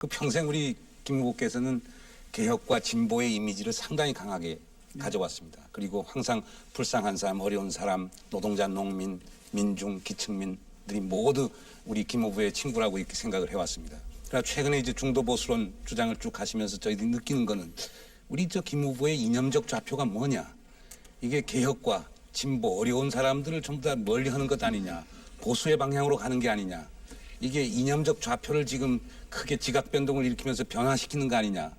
그 평생 우리 김 후보께서는 개혁과 진보의 이미지를 상당히 강하게 가져왔습니다. 그리고 항상 불쌍한 사람, 어려운 사람, 노동자, 농민, 민중, 기층민들이 모두 우리 김 후보의 친구라고 이렇게 생각을 해왔습니다. 그러나 최근에 이제 중도 보수론 주장을 쭉 하시면서 저희들이 느끼는 거는 우리 저 김 후보의 이념적 좌표가 뭐냐? 이게 개혁과 진보, 어려운 사람들을 전부 다 멀리 하는 것 아니냐? 보수의 방향으로 가는 게 아니냐? 이게 이념적 좌표를 지금 크게 지각 변동을 일으키면서 변화시키는 거 아니냐?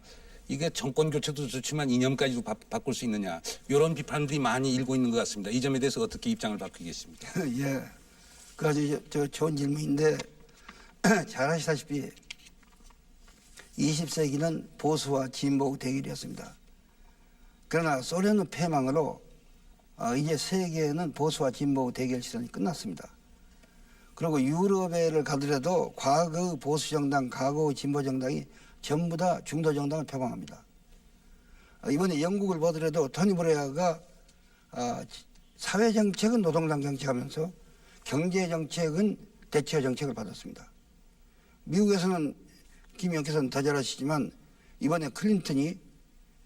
이게 정권 교체도 좋지만 이념까지도 바, 바꿀 수 있느냐? 이런 비판들이 많이 일고 있는 것 같습니다. 이 점에 대해서 어떻게 입장을 바꾸겠습니까? 예. 그 아주 저, 저 좋은 질문인데 잘 아시다시피 20세기는 보수와 진보 대결이었습니다. 그러나 소련의 패망으로 어, 이제 세계는 보수와 진보 대결 시선이 끝났습니다. 그리고 유럽에를 가더라도 과거 보수 정당, 과거 진보 정당이 전부 다 중도 정당을 표방합니다. 어, 이번에 영국을 보더라도 토니 브레아가 아, 사회 정책은 노동당 정책하면서 경제 정책은 대체 정책을 받았습니다. 미국에서는 김 의원께서는 더 잘 아시지만 이번에 클린턴이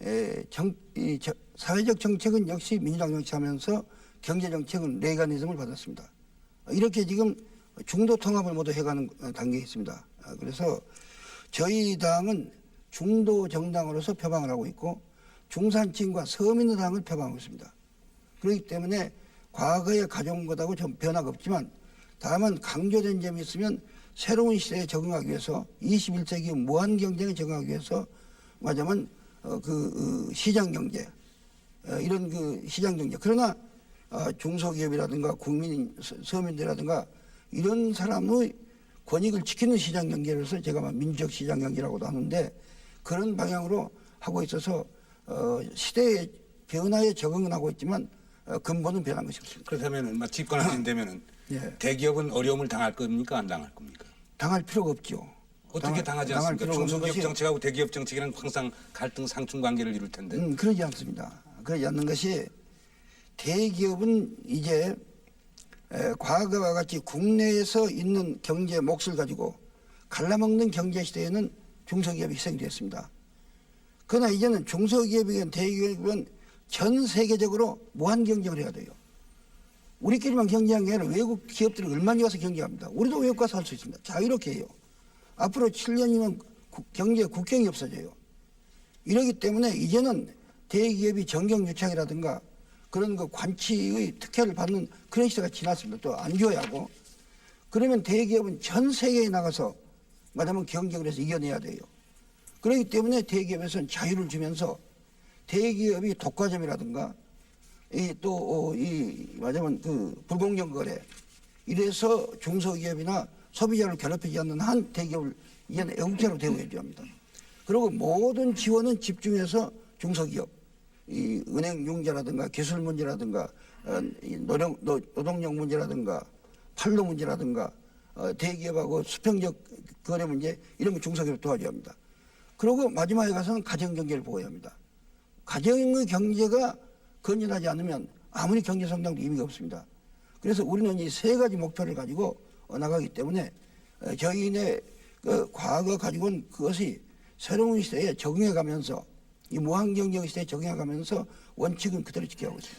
에, 정, 이, 저, 사회적 정책은 역시 민주당 정치하면서 경제 정책은 레이가니즘을 받았습니다. 이렇게 지금 중도 통합을 모두 해가는 어, 단계에 있습니다. 아, 그래서 저희 당은 중도 정당으로서 표방을 하고 있고 중산층과 서민의당을 표방하고 있습니다. 그렇기 때문에 과거에 가져온 것하고 좀 변화가 없지만 다만 강조된 점이 있으면 새로운 시대에 적응하기 위해서 21세기 무한 경쟁에 적응하기 위해서 말하자면 어, 그 어, 시장 경제 어, 이런 그 시장 경제 그러나 어, 중소기업이라든가 국민 서- 서민들이라든가 이런 사람의 권익을 지키는 시장 경제로서 제가 막 민주적 시장 경제라고도 하는데 그런 방향으로 하고 있어서 어, 시대의 변화에 적응은 하고 있지만 어, 근본은 변한 것이 없습니다. 그렇다면 막 집권하신 되면은 예. 대기업은 어려움을 당할 겁니까? 안 당할 겁니까? 당할 필요가 없죠. 어떻게 당하지 당할 않습니까? 중소기업 정책하고 대기업 정책이랑 항상 갈등 상충 관계를 이룰 텐데. 음, 그러지 않습니다. 그러지 않는 것이 대기업은 이제 에, 과거와 같이 국내에서 있는 경제 몫을 가지고 갈라먹는 경제 시대에는 중소기업이 희생이 됐습니다. 그러나 이제는 중소기업이건 대기업이건 전 세계적으로 무한 경쟁을 해야 돼요. 우리끼리만 경쟁한 게 아니라 외국 기업들이 얼마나 와서 경쟁합니다. 우리도 외국 가서 할 수 있습니다. 자유롭게 해요. 앞으로 7년이면 경제 국경이 없어져요. 이러기 때문에 이제는 대기업이 정경유착이라든가 그런 그 관치의 특혜를 받는 그런 시대가 지났습니다. 또 안 줘야 하고. 그러면 대기업은 전 세계에 나가서 말하면 경쟁을 해서 이겨내야 돼요. 그렇기 때문에 대기업에서는 자유를 주면서 대기업이 독과점이라든가 이또이 말하자면 그 불공정 거래 이래서 중소기업이나 소비자를 괴롭히지 않는 한 대기업을 이제는 애국자로 대우해줘야 합니다. 그리고 모든 지원은 집중해서 중소기업, 이 은행 융자라든가 기술 문제라든가 어, 이 노령, 노, 노동력 문제라든가 판로 문제라든가 어, 대기업하고 수평적 거래 문제 이런 거 중소기업 도와줘야 합니다. 그리고 마지막에 가서는 가정 경제를 보호해야 합니다. 가정의 경제가 건전하지 않으면 아무리 경제 성장도 의미가 없습니다. 그래서 우리는 이 세 가지 목표를 가지고 어, 나가기 때문에 어, 저희네 그 과거 가지고 온 그것이 새로운 시대에 적응해 가면서 이 무한 경쟁 시대에 적응해 가면서 원칙은 그대로 지켜가고 있습니다.